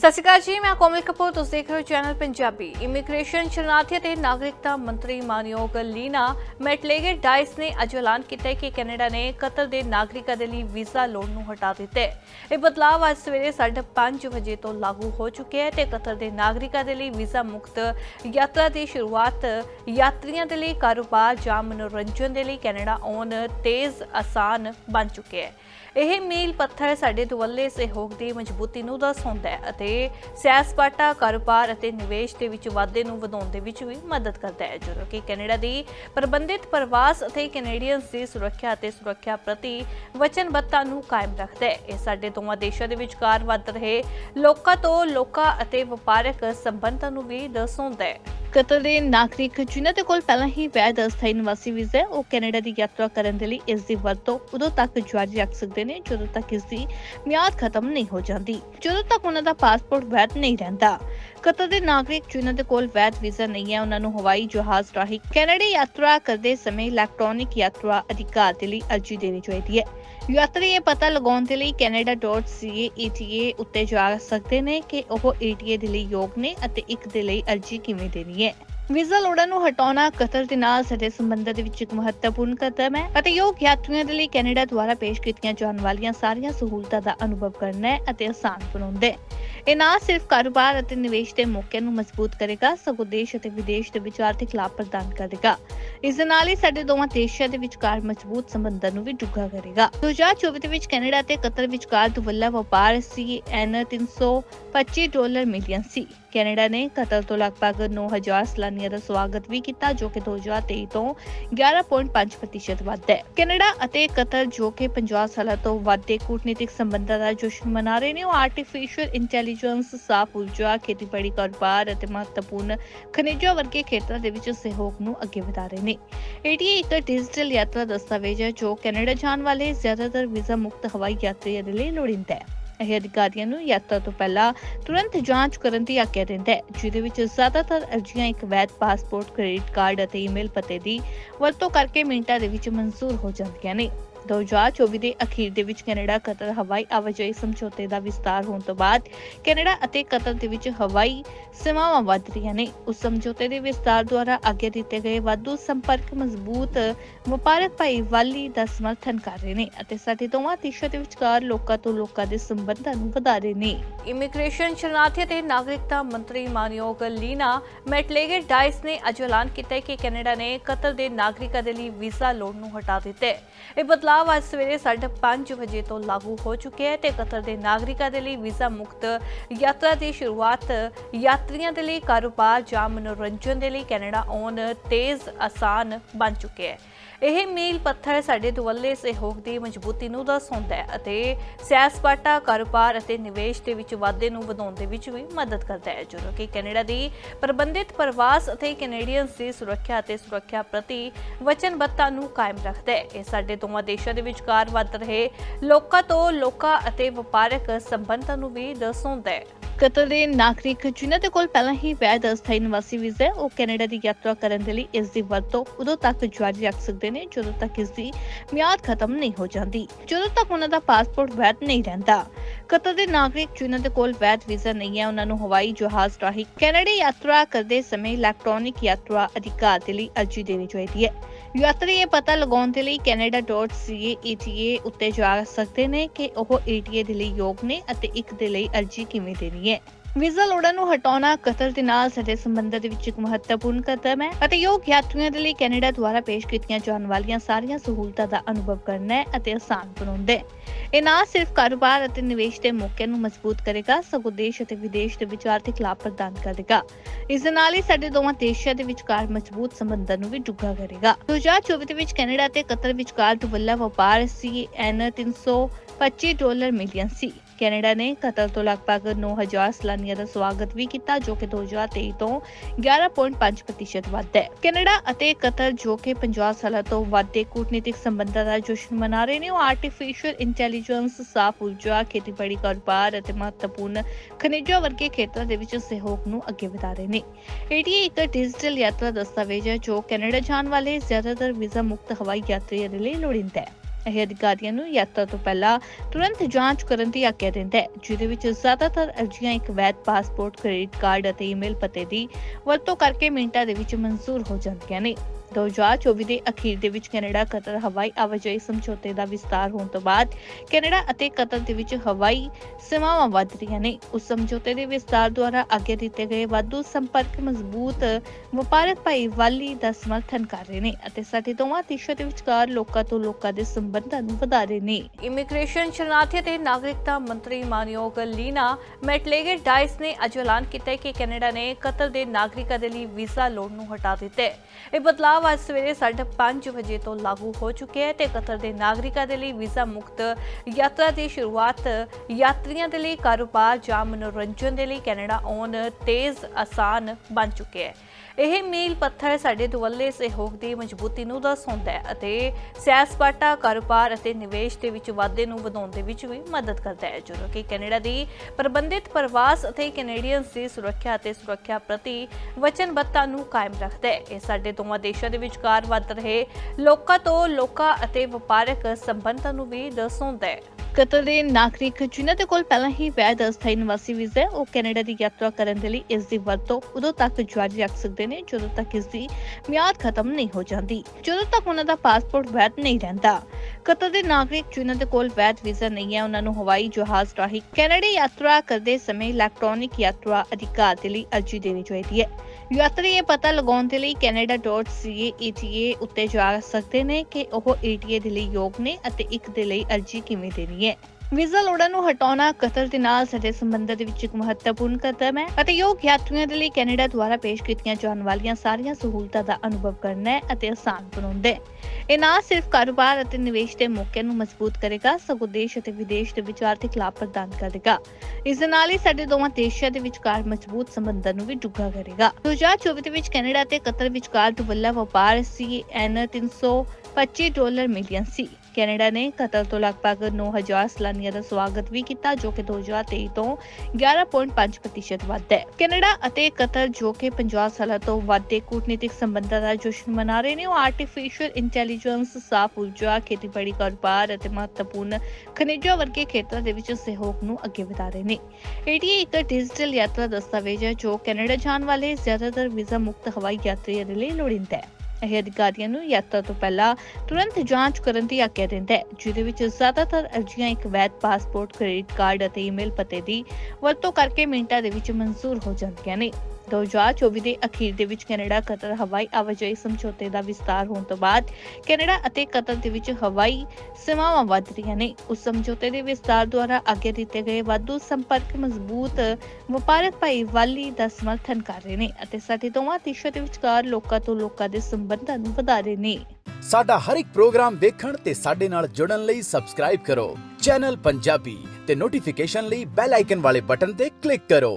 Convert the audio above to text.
ਸਤਿ ਸ਼੍ਰੀ ਅਕਾਲ ਜੀ, ਮੈਂ ਕੋਮਲ ਕਪੂਰ, ਤੁਸੀਂ ਦੇਖ ਰਹੇ ਹੋ ਚੈਨਲ ਪੰਜਾਬੀ। ਇਮੀਗ੍ਰੇਸ਼ਨ ਸ਼ਰਨਾਰਥੀ ਅਤੇ ਨਾਗਰਿਕਤਾ ਮੰਤਰੀ ਮਾਨਯੋਗ ਲੀਨਾ ਮੈਟਲੇਗੇ ਡਾਈਸ ਨੇ ਅੱਜ ਐਲਾਨ ਕੀਤਾ ਕਿ ਕੈਨੇਡਾ ਨੇ ਕਤਰ ਦੇ ਨਾਗਰਿਕਾਂ ਦੇ ਲਈ ਵੀਜ਼ਾ ਲੋੜ ਨੂੰ ਹਟਾ ਦਿੱਤਾ ਹੈ। ਇਹ ਬਦਲਾਅ ਅੱਜ ਸਵੇਰੇ 5:30 ਵਜੇ ਤੋਂ ਲਾਗੂ ਹੋ ਚੁੱਕਿਆ ਹੈ ਤੇ ਕਤਰ ਦੇ ਨਾਗਰਿਕਾਂ ਦੇ ਲਈ ਵੀਜ਼ਾ ਮੁਕਤ ਯਾਤਰਾ ਦੀ ਸ਼ੁਰੂਆਤ ਯਾਤਰੀਆਂ ਦੇ ਲਈ ਕਾਰੋਬਾਰ ਜਾਂ ਮਨੋਰੰਜਨ ਦੇ ਲਈ ਕੈਨੇਡਾ ਆਉਣ ਤੇਜ਼ ਆਸਾਨ ਬਣ ਚੁੱਕਿਆ ਹੈ। ਇਹ ਮੀਲ ਪੱਥਰ ਸਾਡੇ ਦੁਵੱਲੇ ਸਹਿਯੋਗ ਦੀ ਮਜ਼ਬੂਤੀ ਨੂੰ ਦਰਸਾਉਂਦਾ ਹੈ ਅਤੇ ਸੈਰ ਸਪਾਟਾ ਕਾਰੋਬਾਰ ਅਤੇ ਨਿਵੇਸ਼ ਦੇ ਵਿੱਚ ਵਾਧੇ ਨੂੰ ਵਧਾਉਣ ਦੇ ਵਿੱਚ ਵੀ ਮਦਦ ਕਰਦਾ ਹੈ। ਜਦੋਂ ਕਿ ਕੈਨੇਡਾ ਦੀ ਪ੍ਰਬੰਧਿਤ ਪ੍ਰਵਾਸ ਅਤੇ ਕੈਨੇਡੀਅਨਸ ਦੀ ਸੁਰੱਖਿਆ ਅਤੇ ਸੁਰੱਖਿਆ ਪ੍ਰਤੀ ਵਚਨਬੱਧਤਾ ਨੂੰ ਕਾਇਮ ਰੱਖਦਾ ਹੈ। ਇਹ ਸਾਡੇ ਦੋਵਾਂ ਦੇਸ਼ਾਂ ਦੇ ਵਿਚਕਾਰ ਵੱਧ ਰਹੇ ਲੋਕਾਂ ਤੋਂ ਲੋਕਾਂ ਅਤੇ ਵਪਾਰਕ ਸੰਬੰਧਾਂ ਨੂੰ ਵੀ ਦਰਸਾਉਂਦਾ ਹੈ। ਕਤਰ ਦੇ ਨਾਗਰਿਕ ਜਿਨ੍ਹਾਂ ਦੇ ਕੋਲ ਪਹਿਲਾਂ ਹੀ ਵੈਧ ਅਸਥਾਈ ਨਿਵਾਸੀ ਵੀਜ਼ਾ ਹੈ, ਉਹ ਕੈਨੇਡਾ ਦੀ ਯਾਤਰਾ ਕਰਨ ਦੇ ਲਈ ਇਸ ਦੀ ਵਰਤੋਂ ਉਦੋਂ ਤੱਕ ਜਾਰੀ ਰੱਖ ਸਕਦੇ ਨੇ, ਜਦੋਂ ਤੱਕ ਇਸ ਦੀ ਮਿਆਦ ਖਤਮ ਨਹੀਂ ਹੋ ਜਾਂਦੀ। ਜਦੋਂ ਤੱਕ ਉਹਨਾਂ ਦਾ ਪਾਸਪੋਰਟ ਵੈਧ ਨਹੀਂ ਰਹਿੰਦਾ। ਕਤਰ ਦੇ ਨਾਗਰਿਕ ਜਿਨ੍ਹਾਂ ਦੇ ਕੋਲ ਵੈਧ ਵੀਜ਼ਾ ਨਹੀਂ ਹੈ, ਉਹਨਾਂ ਨੂੰ ਹਵਾਈ ਜਹਾਜ਼ ਰਾਹੀਂ ਕੈਨੇਡਾ ਯਾਤਰਾ ਕਰਦੇ ਸਮੇਂ ਇਲੈਕਟ੍ਰੋਨਿਕ ਯਾਤਰਾ ਅਧਿਕਾਰ ਦੇ ਲਈ ਅਰਜ਼ੀ ਦੇਣੀ ਚਾਹੀਦੀ ਹੈ। ਯਾਤਰੀ ਇਹ ਪਤਾ ਲਗਾਉਣ ਦੇ ਲਈ canada.ca ETA ਉੱਤੇ ਜਾ ਸਕਦੇ ਨੇ ਕਿ ਉਹ ETA ਦੇ ਲਈ ਯੋਗ ਨੇ ਅਤੇ ਇੱਕ ਦੇ ਲਈ ਅਰਜ਼ੀ ਕਿਵੇਂ ਦੇਣੀ ਹੈ। ਵੀਜ਼ਾ ਲੋੜਾਂ ਨੂੰ ਹਟਾਉਣਾ ਕਤਰ ਦੇ ਨਾਲ ਸਾਡੇ ਸੰਬੰਧਾਂ ਦੇ ਵਿੱਚ ਇੱਕ ਮਹੱਤਵਪੂਰਨ ਕਦਮ ਹੈ ਅਤੇ ਯੋਗ ਯਾਤਰੀਆਂ ਦੇ ਲਈ ਕੈਨੇਡਾ ਦੁਆਰਾ ਪੇਸ਼ ਕੀਤੀਆਂ ਜਾਣ ਵਾਲੀਆਂ ਸਾਰੀਆਂ ਸਹੂਲਤਾਂ ਦਾ ਅਨੁਭਵ ਕਰਨਾ ਹੈ ਅਤੇ ਆਸਾਨ ਬਣਾਉਂਦਾ ਹੈ। ਇਹ ਨਾ ਸਿਰਫ ਕਾਰੋਬਾਰ ਅਤੇ ਨਿਵੇਸ਼ ਦੇ ਮੌਕਿਆਂ ਨੂੰ ਮਜ਼ਬੂਤ ਕਰੇਗਾ, ਸਗੋਂ ਦੇਸ਼ ਅਤੇ ਵਿਦੇਸ਼ ਦੇ ਵਿੱਚ ਆਰਥਿਕ ਖਿਲਾਫ਼ ਪ੍ਰਦਾਨ ਕਰੇਗਾ। ਇਸ ਦੇ ਨਾਲ ਹੀ ਸਾਡੇ ਦੋਵਾਂ ਦੇਸ਼ਾਂ ਦੇ ਵਿਚਕਾਰ ਮਜ਼ਬੂਤ ਸੰਬੰਧਾਂ ਨੂੰ ਵੀ ਡੂੰਘਾ ਕਰੇਗਾ। 2024 ਦੇ ਵਿੱਚ ਕੈਨੇਡਾ ਤੇ ਕਤਰ ਵਿਚਕਾਰ ਦੁਵੱਲਾ ਵਪਾਰ ਸੀਐਨ 325 ਡਾਲਰ ਮਿਲੀਅਨ ਸੀ। ਕੈਨੇਡਾ ਨੇ ਕਤਰ ਤੋਂ ਲਗਭਗ 9000 ਸੈਲਾਨੀਆਂ ਦਾ ਸਵਾਗਤ ਵੀ ਕੀਤਾ, ਜੋ ਕਿ 2023 ਤੋਂ 11.5% ਵੱਧ ਹੈ। ਕੈਨੇਡਾ ਅਤੇ ਕਤਰ, ਜੋ ਕਿ 50 ਸਾਲਾਂ ਤੋਂ ਵੱਧ ਦੇ ਕੂਟਨੀਤਿਕ ਸੰਬੰਧਾਂ ਦਾ ਜਸ਼ਨ ਮਨਾ ਰਹੇ ਨੇ, ਉਹ ਆਰਟੀਫੀਸ਼ੀਅਲ ਇੰਟੈਲੀਜੈਂਸ ਸਾਫ਼ ਊਰਜਾ, ਖੇਤੀਬਾੜੀ ਕਾਰੋਬਾਰ ਅਤੇ ਮਹੱਤਵਪੂਰਨ ਖਣਿਜਾਂ ਵਰਗੇ ਖੇਤਰਾਂ ਦੇ ਵਿੱਚ ਸਹਿਯੋਗ ਨੂੰ ਅੱਗੇ ਵਧਾ ਰਹੇ ਨੇ। ATA ਇੱਕ ਡਿਜੀਟਲ ਯਾਤਰਾ ਦਸਤਾਵੇਜ਼ ਹੈ, ਜੋ ਕੈਨੇਡਾ ਜਾਣ ਵਾਲੇ ਜ਼ਿਆਦਾਤਰ ਵੀਜ਼ਾ ਮੁਕਤ ਹਵਾਈ ਯਾਤਰੀਆਂ ਦੇ ਲਈ ਲੋੜੀਂਦਾ ਹੈ। ਇਹ ਅਧਿਕਾਰੀਆਂ ਨੂੰ ਯਾਤਰਾ ਤੋਂ ਪਹਿਲਾਂ ਤੁਰੰਤ ਜਾਂਚ ਕਰਨ ਦੀ ਆਗਿਆ ਦਿੰਦਾ ਹੈ, ਜਿਹਦੇ ਵਿੱਚ ਜ਼ਿਆਦਾਤਰ ਅਰਜ਼ੀਆਂ ਇੱਕ ਵੈਧ ਪਾਸਪੋਰਟ ਕ੍ਰੈਡਿਟ ਕਾਰਡ ਅਤੇ ਈਮੇਲ ਪਤੇ ਦੀ ਵਰਤੋਂ ਕਰਕੇ ਮਿੰਟਾਂ ਦੇ ਵਿੱਚ ਮਨਜ਼ੂਰ ਹੋ ਜਾਂਦੀਆਂ ਨੇ। 2024 ਦੇ ਅਖੀਰ ਦੇ ਵਿੱਚ ਕੈਨੇਡਾ, ਕਤਰ, ਹਵਾਈ ਆਵਾਜਾਈ ਸਮਝੌਤੇ ਦਾ ਵਿਸਤਾਰ ਹੋਣ ਤੋਂ ਬਾਅਦ ਕੈਨੇਡਾ ਅਤੇ ਕਤਰ ਦੇ ਵਿੱਚ ਹਵਾਈ ਸੇਵਾਵਾਂ ਵਧ ਰਹੀਆਂ ਨੇ। ਉਸ ਸਮਝੌਤੇ ਦੇ ਵਿਸਤਾਰ ਦੁਆਰਾ ਅੱਗੇ ਦਿੱਤੇ ਗਏ ਵਾਧੂ ਸੰਪਰਕ ਮਜ਼ਬੂਤ ਵਪਾਰਕ ਭਾਈਵਾਲੀ ਦਾ ਸਮਰਥਨ ਕਰ ਰਹੇ ਨੇ ਅਤੇ ਸਾਡੇ ਦੋਵਾਂ ਦੇਸ਼ਾਂ ਦੇ ਵਿਚਕਾਰ ਲੋਕਾਂ ਤੋਂ ਲੋਕਾਂ ਦੇ ਸੰਬੰਧਾਂ ਨੂੰ ਵਧਾ ਰਹੇ ਨੇ। ਇਮੀਗ੍ਰੇਸ਼ਨ ਸ਼ਰਨਾਰਥੀ ਅਤੇ ਨਾਗਰਿਕਤਾ ਮੰਤਰੀ ਮਾਨਯੋਗ ਲੀਨਾ ਮੈਟਲੇਗੇ ਡਾਈਸ ਨੇ ਅੱਜ ਐਲਾਨ ਕੀਤਾ ਕਿ ਕੈਨੇਡਾ ਨੇ ਕਤਰ ਦੇ ਨਾਗਰਿਕਾਂ ਦੇ ਲਈ ਵੀਜ਼ਾ ਲੋੜ ਨੂੰ ਹਟਾ ਦਿੱਤਾ ਹੈ। ਇਹ ਬਦਲਾਅ ਅੱਜ ਸਵੇਰੇ 5:30 ਵਜੇ ਤੋਂ ਲਾਗੂ ਹੋ ਚੁੱਕਿਆ ਹੈ ਤੇ ਕਤਰ ਦੇ ਨਾਗਰਿਕਾਂ ਦੇ ਲਈ ਵੀਜ਼ਾ ਮੁਕਤ ਯਾਤਰਾ ਦੀ ਸ਼ੁਰੂਆਤ ਯਾਤਰੀਆਂ ਦੇ ਲਈ, ਕਾਰੋਬਾਰ ਜਾਂ ਮਨੋਰੰਜਨ ਦੇ ਲਈ ਕੈਨੇਡਾ ਆਉਣ ਤੇਜ਼ ਆਸਾਨ ਬਣ ਚੁੱਕਿਆ ਹੈ। ਇਹ ਮੀਲ ਪੱਥਰ ਸਾਡੇ ਦੁਵੱਲੇ ਸਹਿਯੋਗ ਦੀ ਮਜ਼ਬੂਤੀ ਨੂੰ ਦਰਸਾਉਂਦਾ ਹੈ ਅਤੇ ਸੈਰ ਸਪਾਟਾ ਕਾਰੋਬਾਰ ਅਤੇ ਨਿਵੇਸ਼ ਦੇ ਵਿੱਚ ਵਾਧੇ ਨੂੰ ਵਧਾਉਣ ਦੇ ਵਿੱਚ ਵੀ ਮਦਦ ਕਰਦਾ ਹੈ ਜਦੋਂ ਕਿ ਕੈਨੇਡਾ ਦੀ ਪ੍ਰਬੰਧਿਤ ਪ੍ਰਵਾਸ ਅਤੇ ਕੈਨੇਡੀਅਨਸ ਦੀ ਸੁਰੱਖਿਆ ਅਤੇ ਸੁਰੱਖਿਆ ਪ੍ਰਤੀ ਵਚਨਬੱਧਤਾ ਨੂੰ ਕਾਇਮ ਰੱਖਦਾ ਹੈ। ਇਹ ਸਾਡੇ ਦੋਵਾਂ ਦੇਸ਼ਾਂ ਦੇ ਵਿਚਕਾਰ ਵੱਧ ਰਹੇ ਲੋਕਾਂ ਤੋਂ ਲੋਕਾਂ ਅਤੇ ਵਪਾਰਕ ਸੰਬੰਧਾਂ ਨੂੰ ਵੀ ਦਰਸਾਉਂਦਾ ਹੈ। ਕਤਰ ਦੇ ਨਾਗਰਿਕ ਜਿਨ੍ਹਾਂ ਦੇ ਕੋਲ ਪਹਿਲਾਂ ਹੀ ਵੈਧ ਅਸਥਾਈ ਨਿਵਾਸੀ ਵੀਜ਼ਾ ਹੈ, ਉਹ ਕੈਨੇਡਾ ਦੀ ਯਾਤਰਾ ਕਰਨ ਦੇ ਲਈ ਇਸ ਦੀ ਵਰਤੋਂ ਉਦੋਂ ਤੱਕ ਜਾਰੀ ਰੱਖ ਸਕਦੇ ਨੇ, ਜਦੋਂ ਤੱਕ ਇਸ ਦੀ ਮਿਆਦ ਖਤਮ ਨਹੀਂ ਹੋ ਜਾਂਦੀ। ਜਦੋਂ ਤੱਕ ਉਹਨਾਂ ਦਾ ਪਾਸਪੋਰਟ ਵੈਧ ਨਹੀਂ ਰਹਿੰਦਾ। ਕਤਰ ਦੇ ਨਾਗਰਿਕ ਜਿਨ੍ਹਾਂ ਦੇ ਕੋਲ ਵੈਧ ਵੀਜ਼ਾ ਨਹੀਂ ਹੈ, ਉਹਨਾਂ ਨੂੰ ਹਵਾਈ ਜਹਾਜ਼ ਰਾਹੀਂ ਕੈਨੇਡਾ ਯਾਤਰਾ ਕਰਦੇ ਸਮੇਂ ਇਲੈਕਟ੍ਰੋਨਿਕ ਯਾਤਰਾ ਅਧਿਕਾਰ ਦੇ ਲਈ ਅਰਜ਼ੀ ਦੇਣੀ ਚਾਹੀਦੀ ਹੈ। ਯਾਤਰੀ ਇਹ ਪਤਾ ਲਗਾਉਣ ਦੇ ਲਈ canada.ca ETA ਉੱਤੇ ਜਾ ਸਕਦੇ ਨੇ ਕਿ ਉਹ ETA ਦੇ ਲਈ ਯੋਗ ਨੇ ਅਤੇ ਇੱਕ ਦੇ ਲਈ ਅਰਜ਼ੀ ਕਿਵੇਂ ਦੇਣੀ ਹੈ। ਵੀਜ਼ਾ ਲੋੜਾਂ ਨੂੰ ਹਟਾਉਣਾ ਕਤਰ ਦੇ ਨਾਲ ਸਾਡੇ ਸੰਬੰਧਾਂ ਵਿੱਚ ਇੱਕ ਮਹੱਤਵਪੂਰਨ ਕਦਮ ਹੈ ਅਤੇ ਯੋਗ ਯਾਤਰੀਆਂ ਦੇ ਲਈ ਕੈਨੇਡਾ ਦੁਆਰਾ ਪੇਸ਼ ਕੀਤੀਆਂ ਜਾਣ ਵਾਲੀਆਂ ਸਾਰੀਆਂ ਸਹੂਲਤਾਂ ਦਾ ਅਨੁਭਵ ਕਰਨਾ ਹੈ ਅਤੇ ਆਸਾਨ ਬਣਾਉਂਦਾ ਇਹ ਨਾ ਸਿਰਫ ਕਾਰੋਬਾਰ ਅਤੇ ਨਿਵੇਸ਼ ਦੇ ਮੌਕਿਆਂ ਨੂੰ ਮਜ਼ਬੂਤ ਕਰੇਗਾ, ਸਗੋਂ ਦੇਸ਼ ਅਤੇ ਵਿਦੇਸ਼ ਦੇ ਵਿੱਚ ਆਰਥਿਕ ਲਾਭ ਪ੍ਰਦਾਨ ਕਰੇਗਾ। ਇਸ ਦੇ ਨਾਲ ਹੀ ਸਾਡੇ ਦੋਵਾਂ ਦੇਸ਼ਾਂ ਦੇ ਵਿਚਕਾਰ ਮਜ਼ਬੂਤ ਸੰਬੰਧਾਂ ਨੂੰ ਵੀ ਡੂੰਘਾ ਕਰੇਗਾ। 2024 ਦੇ ਵਿੱਚ ਕੈਨੇਡਾ ਤੇ ਕਤਰ ਵਿਚਕਾਰ ਦੁਵੱਲਾ ਵਪਾਰ ਸੀਐਨ 325 ਡਾਲਰ ਮਿਲੀਅਨ ਸੀ। ਕੈਨੇਡਾ ਨੇ ਕਤਰ ਤੋਂ ਲਗਭਗ 9000 ਸੈਲਾਨੀਆਂ ਦਾ ਸਵਾਗਤ ਵੀ ਕੀਤਾ, ਜੋ ਕਿ 2023 ਤੋਂ 11.5% ਵੱਧ ਹੈ। ਕੈਨੇਡਾ ਅਤੇ ਕਤਰ ਜੋ ਕਿ 50 ਸਾਲਾਂ ਤੋਂ ਵੱਧ ਦੇ ਕੂਟਨੀਤਿਕ ਸੰਬੰਧਾਂ ਦਾ ਜਸ਼ਨ ਮਨਾ ਰਹੇ ਨੇ, ਉਹ ਆਰਟੀਫੀਸ਼ੀਅਲ ਇੰਟੈਲੀਜੈਂਸ ਸਾਫ਼ ਊਰਜਾ, ਖੇਤੀਬਾੜੀ ਕਾਰੋਬਾਰ ਅਤੇ ਮਹੱਤਵਪੂਰਨ ਖਣਿਜਾਂ ਵਰਗੇ ਖੇਤਰਾਂ ਦੇ ਵਿੱਚ ਸਹਿਯੋਗ ਨੂੰ ਅੱਗੇ ਵਧਾ ਰਹੇ ਨੇ। ATA ਇੱਕ ਡਿਜੀਟਲ ਯਾਤਰਾ ਦਸਤਾਵੇਜ਼ ਹੈ, ਜੋ ਕੈਨੇਡਾ ਜਾਣ ਵਾਲੇ ਜ਼ਿਆਦਾਤਰ ਵੀਜ਼ਾ ਮੁਕਤ ਹਵਾਈ ਯਾਤਰੀਆਂ ਦੇ ਲਈ ਲੋੜੀਂਦਾ ਹੈ। ਇਹ ਅਧਿਕਾਰੀਆਂ ਨੂੰ ਯਾਤਰਾ ਤੋਂ ਪਹਿਲਾਂ ਤੁਰੰਤ ਜਾਂਚ ਕਰਨ ਦੀ ਆਗਿਆ ਦਿੰਦਾ ਹੈ, ਜਿਹਦੇ ਵਿੱਚ ਜ਼ਿਆਦਾਤਰ ਅਰਜ਼ੀਆਂ ਇੱਕ ਵੈਧ ਪਾਸਪੋਰਟ ਕ੍ਰੈਡਿਟ ਕਾਰਡ ਅਤੇ ਈਮੇਲ ਪਤੇ ਦੀ ਵਰਤੋਂ ਕਰਕੇ ਮਿੰਟਾਂ ਦੇ ਵਿੱਚ ਮਨਜ਼ੂਰ ਹੋ ਜਾਂਦੀਆਂ ਨੇ। 2024 ਦੇ ਅਖੀਰ ਦੇ ਵਿੱਚ ਕੈਨੇਡਾ, ਕਤਰ, ਹਵਾਈ ਆਵਾਜਾਈ ਸਮਝੌਤੇ ਦਾ ਵਿਸਤਾਰ ਹੋਣ ਤੋਂ ਬਾਅਦ ਕੈਨੇਡਾ ਅਤੇ ਕਤਰ ਦੇ ਵਿੱਚ ਹਵਾਈ ਸੇਵਾਵਾਂ ਵਧ ਰਹੀਆਂ ਨੇ। ਉਸ ਸਮਝੌਤੇ ਦੇ ਵਿਸਤਾਰ ਦੁਆਰਾ ਅੱਗੇ ਦਿੱਤੇ ਗਏ ਵਾਧੂ ਸੰਪਰਕ ਮਜ਼ਬੂਤ ਵਪਾਰਕ ਭਾਈਵਾਲੀ ਦਾ ਸਮਰਥਨ ਕਰ ਰਹੇ ਨੇ ਅਤੇ ਸਾਡੇ ਦੋਵਾਂ ਦੇਸ਼ਾਂ ਦੇ ਵਿਚਕਾਰ ਲੋਕਾਂ ਤੋਂ ਲੋਕਾਂ ਦੇ ਸੰਬੰਧਾਂ ਨੂੰ ਵਧਾ ਰਹੇ ਨੇ। ਇਮੀਗ੍ਰੇਸ਼ਨ ਸ਼ਰਨਾਰਥੀ ਤੇ ਨਾਗਰਿਕਤਾ ਮੰਤਰੀ ਮਾਨਯੋਗ ਲੀਨਾ ਮੈਟਲੇਗੇ ਡਾਇਸ ਨੇ ਅੱਜ ਐਲਾਨ ਕੀਤਾ ਕਿ ਕੈਨੇਡਾ ਨੇ ਕਤਰ ਦੇ ਨਾਗਰਿਕਾਂ ਦੇ ਲਈ ਵੀਜ਼ਾ ਲੋੜ ਨੂੰ ਹਟਾ ਦਿੱਤਾ ਹੈ। ਇਹ ਬਦਲਾਅ ਅੱਜ ਸਵੇਰੇ 5:30 ਵਜੇ ਤੋਂ ਲਾਗੂ ਹੋ ਚੁੱਕਿਆ ਹੈ ਤੇ ਕਤਰ ਦੇ ਨਾਗਰਿਕਾਂ ਦੇ ਲਈ ਵੀਜ਼ਾ ਮੁਕਤ ਯਾਤਰਾ ਦੀ ਸ਼ੁਰੂਆਤ ਯਾਤਰੀਆਂ ਦੇ ਲਈ ਕਾਰੋਬਾਰ ਜਾਂ ਮਨੋਰੰਜਨ ਦੇ ਲਈ ਕੈਨੇਡਾ ਆਉਣ ਤੇਜ਼ ਆਸਾਨ ਬਣ ਚੁੱਕਿਆ ਹੈ। ਇਹ ਮੀਲ ਪੱਥਰ ਸਾਡੇ ਦੁਵੱਲੇ ਸਹਿਯੋਗ ਦੀ ਮਜ਼ਬੂਤੀ ਨੂੰ ਦਰਸਾਉਂਦਾ ਹੈ ਅਤੇ ਸੈਰ ਸਪਾਟਾ ਕਾਰੋਬਾਰ ਅਤੇ ਨਿਵੇਸ਼ ਦੇ ਵਿੱਚ ਵਾਧੇ ਨੂੰ ਵਧਾਉਣ ਦੇ ਵਿੱਚ ਵੀ ਮਦਦ ਕਰਦਾ ਹੈ। ਜਦੋਂ ਕਿ ਕੈਨੇਡਾ ਦੀ ਪ੍ਰਬੰਧਿਤ ਪ੍ਰਵਾਸ ਅਤੇ ਕੈਨੇਡੀਅਨਸ ਦੀ ਸੁਰੱਖਿਆ ਅਤੇ ਸੁਰੱਖਿਆ ਪ੍ਰਤੀ ਵਚਨਬੱਧਤਾ ਨੂੰ ਕਾਇਮ ਰੱਖਦਾ ਹੈ। ਇਹ ਸਾਡੇ ਦੋਵਾਂ ਦੇਸ਼ਾਂ ਦੇ ਵਿਚਕਾਰ ਵੱਧ ਰਹੇ ਲੋਕਾਂ ਤੋਂ ਲੋਕਾਂ ਅਤੇ ਵਪਾਰਕ ਸੰਬੰਧਾਂ ਨੂੰ ਵੀ ਦਰਸਾਉਂਦਾ ਹੈ। ਕਤਰ ਦੇ ਨਾਗਰਿਕ ਜਿਨ੍ਹਾਂ ਦੇ ਕੋਲ ਪਹਿਲਾਂ ਹੀ ਵੈਧ ਅਸਥਾਈ ਨਿਵਾਸੀ ਵੀਜ਼ਾ ਹੈ, ਉਹ ਕੈਨੇਡਾ ਦੀ ਯਾਤਰਾ ਕਰਨ ਦੇ ਲਈ ਇਸ ਦੀ ਵਰਤੋਂ ਉਦੋਂ ਤੱਕ ਜਾਰੀ ਰੱਖ ਸਕਦੇ ਨੇ, ਜਦੋਂ ਤੱਕ ਇਸ ਦੀ ਮਿਆਦ ਖਤਮ ਨਹੀਂ ਹੋ ਜਾਂਦੀ। ਜਦੋਂ ਤੱਕ ਉਹਨਾਂ ਦਾ ਪਾਸਪੋਰਟ ਵੈਧ ਨਹੀਂ ਰਹਿੰਦਾ। ਕਤਰ ਦੇ ਨਾਗਰਿਕ ਜਿਨ੍ਹਾਂ ਦੇ ਕੋਲ ਵੈਧ ਵੀਜ਼ਾ ਨਹੀਂ ਹੈ, ਉਹਨਾਂ ਨੂੰ ਹਵਾਈ ਜਹਾਜ਼ ਰਾਹੀਂ ਕੈਨੇਡਾ ਯਾਤਰਾ ਕਰਦੇ ਸਮੇਂ ਇਲੈਕਟ੍ਰੋਨਿਕ ਯਾਤਰਾ ਅਧਿਕਾਰ ਦੇ ਲਈ ਅਰਜ਼ੀ ਦੇਣੀ ਚਾਹੀਦੀ ਹੈ। ਯਾਤਰੀ ਇਹ ਪਤਾ ਲਗਾਉਣ ਦੇ ਲਈ canada.ca ETA ਉੱਤੇ ਜਾ ਸਕਦੇ ਨੇ ਕਿ ਉਹ ETA ਦੇ ਲਈ ਯੋਗ ਨੇ ਅਤੇ ਇੱਕ ਦੇ ਲਈ ਅਰਜ਼ੀ ਕਿਵੇਂ ਦੇਣੀ ਹੈ। ਵੀਜ਼ਾ ਲੋੜਾਂ ਨੂੰ ਹਟਾਉਣਾ ਕਤਰ ਦੇ ਨਾਲ ਸਾਡੇ ਸੰਬੰਧਾਂ ਦੇ ਵਿੱਚ ਇੱਕ ਮਹੱਤਵਪੂਰਨ ਕਦਮ ਹੈ ਅਤੇ ਯੋਗ ਯਾਤਰੀਆਂ ਦੇ ਲਈ ਕੈਨੇਡਾ ਦੁਆਰਾ ਪੇਸ਼ ਕੀਤੀਆਂ ਜਾਣ ਵਾਲੀਆਂ ਸਾਰੀਆਂ ਸਹੂਲਤਾਂ ਦਾ ਅਨੁਭਵ ਕਰਨਾ ਹੈ ਅਤੇ ਆਸਾਨ ਬਣਾਉਂਦਾ ਹੈ। ਇਹ ਨਾ ਸਿਰਫ ਕਾਰੋਬਾਰ ਅਤੇ ਨਿਵੇਸ਼ ਦੇ ਮੌਕਿਆਂ ਨੂੰ ਮਜ਼ਬੂਤ ਕਰੇਗਾ, ਸਗੋਂ ਦੇਸ਼ ਅਤੇ ਵਿਦੇਸ਼ ਦੇ ਵਿੱਚ ਆਰਥਿਕ ਲਾਭ ਪ੍ਰਦਾਨ ਕਰੇਗਾ। ਇਸ ਦੇ ਨਾਲ ਹੀ ਸਾਡੇ ਦੋਵਾਂ ਦੇਸ਼ਾਂ ਦੇ ਵਿਚਕਾਰ ਮਜ਼ਬੂਤ ਸੰਬੰਧਾਂ ਨੂੰ ਵੀ ਡੂੰਘਾ ਕਰੇਗਾ। 2024 ਦੇ ਵਿੱਚ ਕੈਨੇਡਾ ਤੇ ਕਤਰ ਵਿਚਕਾਰ ਦੁਵੱਲਾ ਵਪਾਰ ਸੀਐਨ 325 ਡਾਲਰ ਮਿਲੀਅਨ ਸੀ। ਕੈਨੇਡਾ ਨੇ ਕਤਰ ਤੋਂ ਲਗਭਗ 9000 ਸੈਲਾਨੀਆਂ ਦਾ ਸਵਾਗਤ ਵੀ ਕੀਤਾ, ਜੋ ਕਿ 2023 ਤੋਂ 11.5% ਵੱਧ ਹੈ। ਕੈਨੇਡਾ ਅਤੇ ਕਤਰ ਜੋ ਕਿ 50 ਸਾਲਾਂ ਤੋਂ ਵੱਧ ਦੇ ਕੂਟਨੀਤਿਕ ਸੰਬੰਧਾਂ ਦਾ ਜਸ਼ਨ ਮਨਾ ਰਹੇ ਨੇ, ਉਹ ਆਰਟੀਫੀਸ਼ੀਅਲ ਇੰਟੈਲੀਜੈਂਸ ਸਾਫ਼ ਊਰਜਾ, ਖੇਤੀਬਾੜੀ ਕਾਰੋਬਾਰ ਅਤੇ ਮਹੱਤਵਪੂਰਨ ਖਣਿਜਾਂ ਵਰਗੇ ਖੇਤਰਾਂ ਦੇ ਵਿੱਚ ਸਹਿਯੋਗ ਨੂੰ ਅੱਗੇ ਵਧਾ ਰਹੇ ਨੇ। ATA ਇੱਕ ਡਿਜੀਟਲ ਯਾਤਰਾ ਦਸਤਾਵੇਜ਼ ਹੈ, ਜੋ ਕੈਨੇਡਾ ਜਾਣ ਵਾਲੇ ਜ਼ਿਆਦਾਤਰ ਵੀਜ਼ਾ ਮੁਕਤ ਹਵਾਈ ਯਾਤਰੀਆਂ ਦੇ ਲਈ ਲੋੜੀਂਦਾ ਹੈ। ਇਹ ਅਧਿਕਾਰੀਆਂ ਨੂੰ ਯਾਤਰਾ ਤੋਂ ਪਹਿਲਾਂ ਤੁਰੰਤ ਜਾਂਚ ਕਰਨ ਦੀ ਆਗਿਆ ਦਿੰਦਾ ਹੈ, ਜਿਹਦੇ ਵਿੱਚ ਜ਼ਿਆਦਾਤਰ ਅਰਜ਼ੀਆਂ ਇੱਕ ਵੈਧ ਪਾਸਪੋਰਟ ਕ੍ਰੈਡਿਟ ਕਾਰਡ ਅਤੇ ਈਮੇਲ ਪਤੇ ਦੀ ਵਰਤੋਂ ਕਰਕੇ ਮਿੰਟਾਂ ਦੇ ਵਿੱਚ ਮਨਜ਼ੂਰ ਹੋ ਜਾਂਦੀਆਂ ਨੇ। 2024 ਦੇ ਅਖੀਰ ਦੇ ਵਿੱਚ ਕੈਨੇਡਾ, ਕਤਰ, ਹਵਾਈ ਆਵਾਜਾਈ ਸਮਝੌਤੇ ਦਾ ਵਿਸਤਾਰ ਹੋਣ ਤੋਂ ਬਾਅਦ ਕੈਨੇਡਾ ਅਤੇ ਕਤਰ ਦੇ ਵਿੱਚ ਹਵਾਈ ਸੇਵਾਵਾਂ ਵਧ ਰਹੀਆਂ ਨੇ। ਉਸ ਸਮਝੌਤੇ ਦੇ ਵਿਸਤਾਰ ਦੁਆਰਾ ਅੱਗੇ ਦਿੱਤੇ ਗਏ ਵਾਧੂ ਸੰਪਰਕ ਮਜ਼ਬੂਤ ਵਪਾਰਕ ਭਾਈਵਾਲੀ ਦਾ ਸਮਰਥਨ ਕਰ ਰਹੇ ਨੇ ਅਤੇ ਸਾਡੇ ਦੋਵਾਂ ਦੇਸ਼ਾਂ ਦੇ ਵਿਚਕਾਰ ਲੋਕਾਂ ਤੋਂ ਲੋਕਾਂ ਦੇ ਸੰਬੰਧਾਂ ਨੂੰ ਵਧਾ ਰਹੇ ਨੇ। ਸਾਡਾ ਹਰ ਇੱਕ ਪ੍ਰੋਗਰਾਮ ਦੇਖਣ ਤੇ ਸਾਡੇ ਨਾਲ ਜੁੜਨ ਲਈ ਸਬਸਕ੍ਰਾਈਬ ਕਰੋ। ਚੈਨਲ ਪੰਜਾਬੀ ਤੇ ਨੋਟੀਫਿਕੇਸ਼ਨ ਲਈ ਬੈਲ ਆਈਕਨ ਵਾਲੇ ਬਟਨ ਤੇ ਕਲਿੱਕ ਕਰੋ।